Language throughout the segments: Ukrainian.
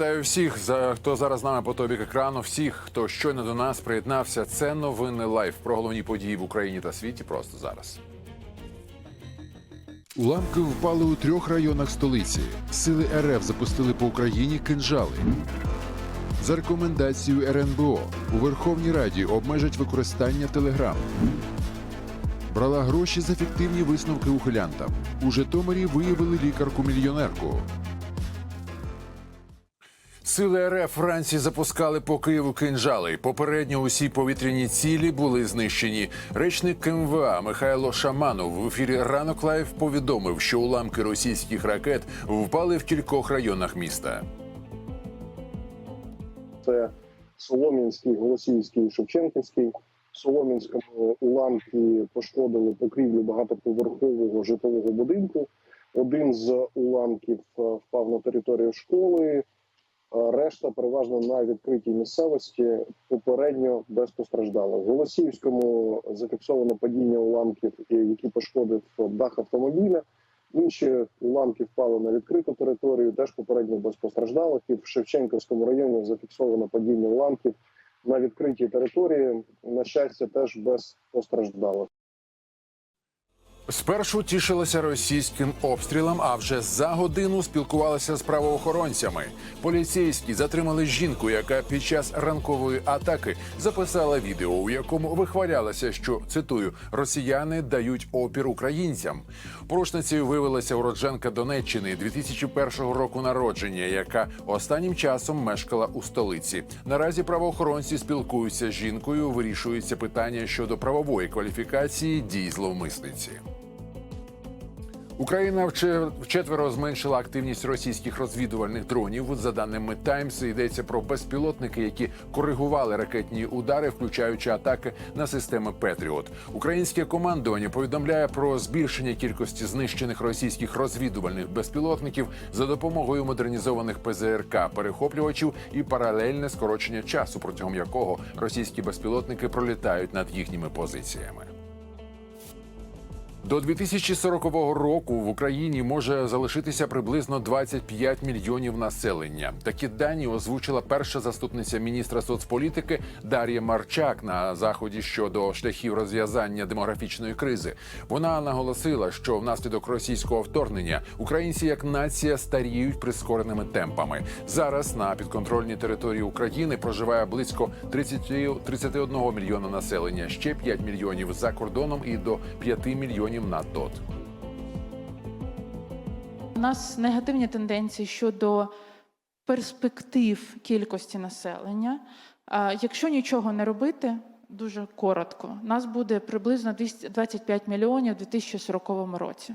Вітаю всіх, за хто зараз з нами по тобі екрану. Всіх, хто щойно до нас приєднався. Це новини лайф про головні події в Україні та світі. Просто зараз. Уламки впали у трьох районах столиці. Сили РФ запустили по Україні кинжали. За рекомендацією РНБО у Верховній Раді обмежать використання телеграм. Брала гроші за фіктивні висновки ухилянтам. У Житомирі виявили лікарку-мільйонерку. Сили РФ вранці запускали по Києву кинжали. Попередньо усі повітряні цілі були знищені. Речник КМВА Михайло Шаманов в ефірі Ранок Лайв повідомив, що уламки російських ракет впали в кількох районах міста. це Солом'янський, Голосіївський, Шевченківський. В Солом'янському уламки пошкодили покрівлю багатоповерхового житлового будинку. Один з уламків е, впав на територію школи. Е, Решта переважно на відкритій місцевості попередньо без постраждалих. В Голосіївському зафіксовано падіння уламків, які пошкодив дах автомобіля. Інші уламки впали на відкриту територію, теж попередньо без постраждалих. І в Шевченківському районі зафіксовано падіння уламків на відкритій території. На щастя, теж без постраждалих. Спершу тішилися російським обстрілом, а вже за годину спілкувалися з правоохоронцями. Поліцейські затримали жінку, яка під час ранкової атаки записала відео, у якому вихвалялася, що цитую росіяни дають опір українцям. Порушницею виявилася уродженка Донеччини 2001 року народження, яка останнім часом мешкала у столиці. Наразі правоохоронці спілкуються з жінкою, вирішується питання щодо правової кваліфікації дій зловмисниці. Україна вчетверо зменшила активність російських розвідувальних дронів. За даними Таймс, йдеться про безпілотники, які коригували ракетні удари, включаючи атаки на системи Петріот. Українське командування повідомляє про збільшення кількості знищених російських розвідувальних безпілотників за допомогою модернізованих ПЗРК перехоплювачів і паралельне скорочення часу, протягом якого російські безпілотники пролітають над їхніми позиціями. До 2040 року в Україні може залишитися приблизно 25 мільйонів населення. Такі дані озвучила перша заступниця міністра соцполітики Дар'я Марчак на заході щодо шляхів розв'язання демографічної кризи. Вона наголосила, що внаслідок російського вторгнення українці як нація старіють прискореними темпами. Зараз на підконтрольній території України проживає близько 30, 31 мільйона населення, ще 5 мільйонів за кордоном і до 5 мільйонів на ТОТ. У нас негативні тенденції щодо перспектив кількості населення. Якщо нічого не робити, дуже коротко, нас буде приблизно 225 мільйонів у 2040 році.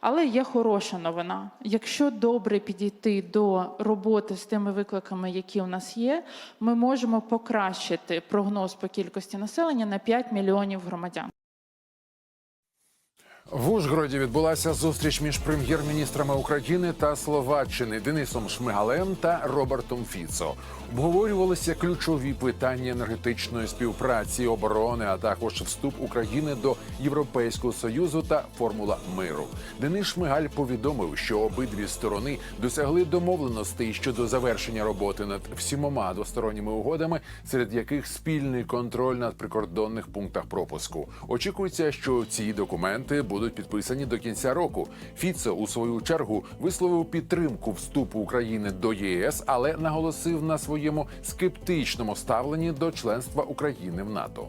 Але є хороша новина. Якщо добре підійти до роботи з тими викликами, які у нас є, ми можемо покращити прогноз по кількості населення на 5 мільйонів громадян. В Ужгороді відбулася зустріч між прем'єр-міністрами України та Словаччини Денисом Шмигалем та Робертом Фіцо. Обговорювалися ключові питання енергетичної співпраці, оборони, а також вступ України до Європейського союзу та формула миру. Денис Шмигаль повідомив, що обидві сторони досягли домовленостей щодо завершення роботи над всімома двосторонніми угодами, серед яких спільний контроль над прикордонних пунктах пропуску. Очікується, що ці документи будуть підписані до кінця року. Фіце у свою чергу висловив підтримку вступу України до ЄС, але наголосив на своєму скептичному ставленні до членства України в НАТО.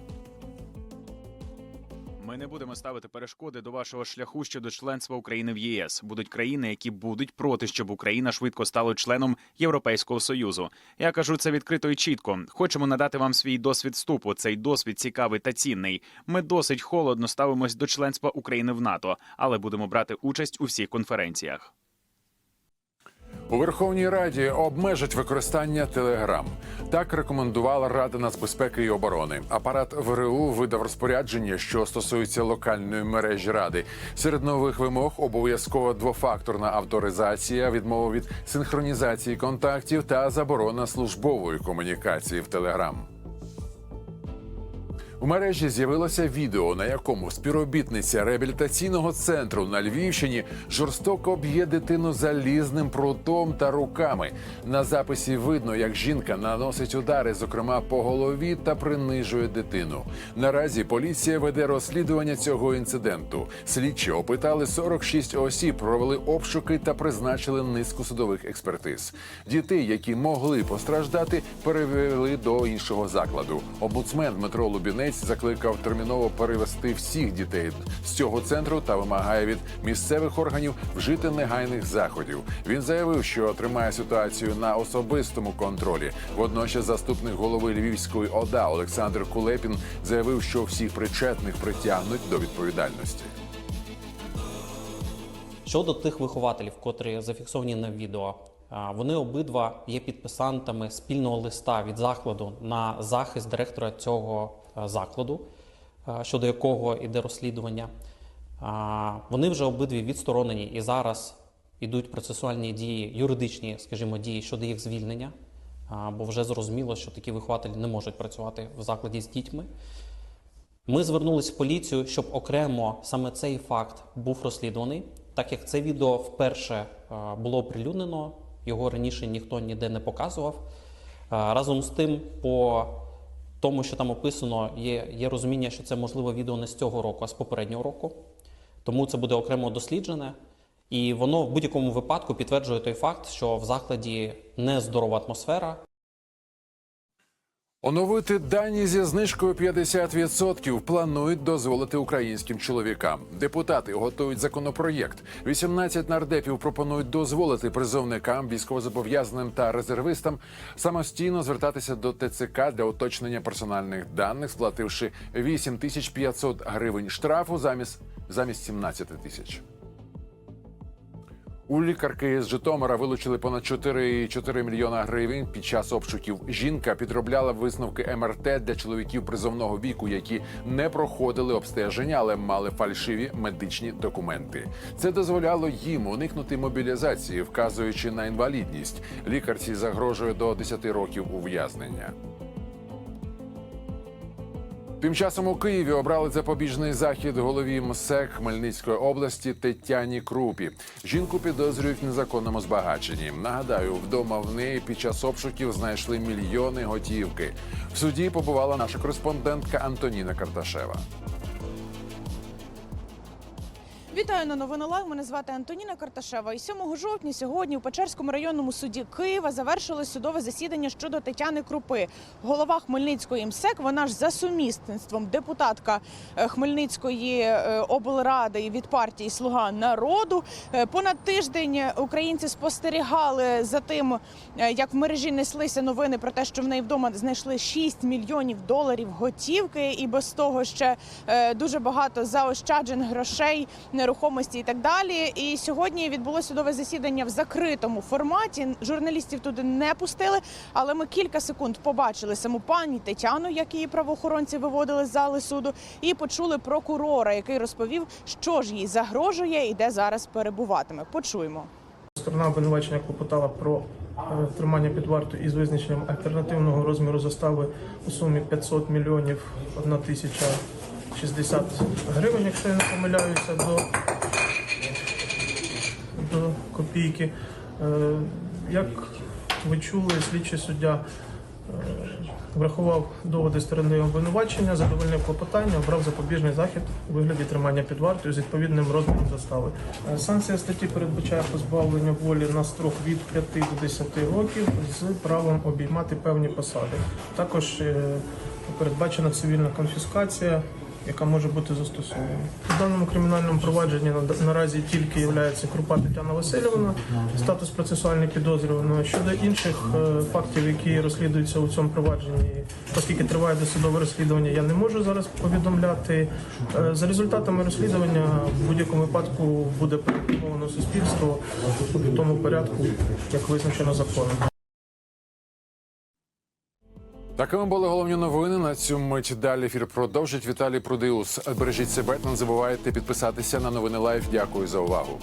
Ми не будемо ставити перешкоди до вашого шляху щодо членства України в ЄС. Будуть країни, які будуть проти, щоб Україна швидко стала членом Європейського союзу. Я кажу це відкрито і чітко. Хочемо надати вам свій досвід вступу. Цей досвід цікавий та цінний. Ми досить холодно ставимось до членства України в НАТО, але будемо брати участь у всіх конференціях. У Верховній Раді обмежать використання телеграм. Так рекомендувала Рада нацбезпеки і оборони. Апарат ВРУ видав розпорядження, що стосується локальної мережі ради. Серед нових вимог обов'язкова двофакторна авторизація, відмова від синхронізації контактів та заборона службової комунікації в телеграм. У мережі з'явилося відео, на якому співробітниця реабілітаційного центру на Львівщині жорстоко б'є дитину залізним прутом та руками. На записі видно, як жінка наносить удари, зокрема по голові, та принижує дитину. Наразі поліція веде розслідування цього інциденту. Слідчі опитали 46 осіб, провели обшуки та призначили низку судових експертиз. Дітей, які могли постраждати, перевели до іншого закладу. Омбудсмен Дмитро Лубінець закликав терміново перевести всіх дітей з цього центру та вимагає від місцевих органів вжити негайних заходів. Він заявив, що тримає ситуацію на особистому контролі. Водночас, заступник голови Львівської ОДА Олександр Кулепін заявив, що всіх причетних притягнуть до відповідальності. Щодо тих вихователів, котрі зафіксовані на відео, вони обидва є підписантами спільного листа від закладу на захист директора цього закладу, щодо якого йде розслідування. Вони вже обидві відсторонені і зараз йдуть процесуальні дії, юридичні, скажімо, дії щодо їх звільнення, бо вже зрозуміло, що такі вихователі не можуть працювати в закладі з дітьми. Ми звернулися в поліцію, щоб окремо саме цей факт був розслідуваний, так як це відео вперше е, було оприлюднено, його раніше ніхто ніде не показував. Е, Разом з тим, по тому, що там описано, є, є розуміння, що це можливо відео не з цього року, а з попереднього року. Тому це буде окремо досліджене. І воно в будь-якому випадку підтверджує той факт, що в закладі нездорова атмосфера, Оновити дані зі знижкою 50% планують дозволити українським чоловікам. Депутати готують законопроєкт. 18 нардепів пропонують дозволити призовникам, військовозобов'язаним та резервистам самостійно звертатися до ТЦК для уточнення персональних даних, сплативши 8500 гривень штрафу замість замість 17 тисяч. У лікарки з Житомира вилучили понад 4,4 мільйона гривень під час обшуків. Жінка підробляла висновки МРТ для чоловіків призовного віку, які не проходили обстеження, але мали фальшиві медичні документи. Це дозволяло їм уникнути мобілізації, вказуючи на інвалідність. Лікарці загрожує до 10 років ув'язнення. Тим часом у Києві обрали запобіжний захід голові МСЕК Хмельницької області Тетяні Крупі. Жінку підозрюють в незаконному збагаченні. Нагадаю, вдома в неї під час обшуків знайшли мільйони готівки. В суді побувала наша кореспондентка Антоніна Карташева. Вітаю на новини Лайв. Мене звати Антоніна Карташева. І 7 жовтня сьогодні у Печерському районному суді Києва завершилось судове засідання щодо Тетяни Крупи, голова Хмельницької МСЕК. Вона ж за сумісництвом депутатка е, Хмельницької е, облради від партії Слуга народу. Е, Понад тиждень українці спостерігали за тим, як в мережі неслися новини про те, що в неї вдома знайшли 6 мільйонів доларів готівки, і без того ще дуже багато заощаджених грошей, нерухомості і так далі. І сьогодні відбулося судове засідання в закритому форматі. Журналістів туди не пустили, але ми кілька секунд побачили саму пані Тетяну, як її правоохоронці виводили з зали суду, і почули прокурора, який розповів, що ж їй загрожує і де зараз перебуватиме. Почуємо. Сторона обвинувачення клопотала про е, тримання під вартою із визначенням альтернативного розміру застави у сумі 500 мільйонів 1 тисяча 60 гривень, якщо я не помиляюся, до, до копійки. Е, Як ви чули, слідчий суддя е, врахував доводи сторони обвинувачення, задовольнив клопотання, обрав запобіжний захід у вигляді тримання під вартою з відповідним розміром застави. Е, Санкція статті передбачає позбавлення волі на строк від 5 до 10 років з правом обіймати певні посади. Також передбачена цивільна конфіскація. Яка може бути застосована у даному кримінальному провадженні на- наразі тільки є Крупа Тетяна Васильівна, статус процесуальної підозрюваного щодо інших е, фактів, які розслідуються у цьому провадженні, оскільки триває досудове розслідування, я не можу зараз повідомляти. Е, За результатами розслідування в будь-якому випадку буде проінформовано суспільство в тому порядку, як визначено законом. Такими були головні новини. На цю мить далі ефір продовжить Віталій Прудиус. Бережіть себе, та не забувайте підписатися на новини Лайф. Дякую за увагу.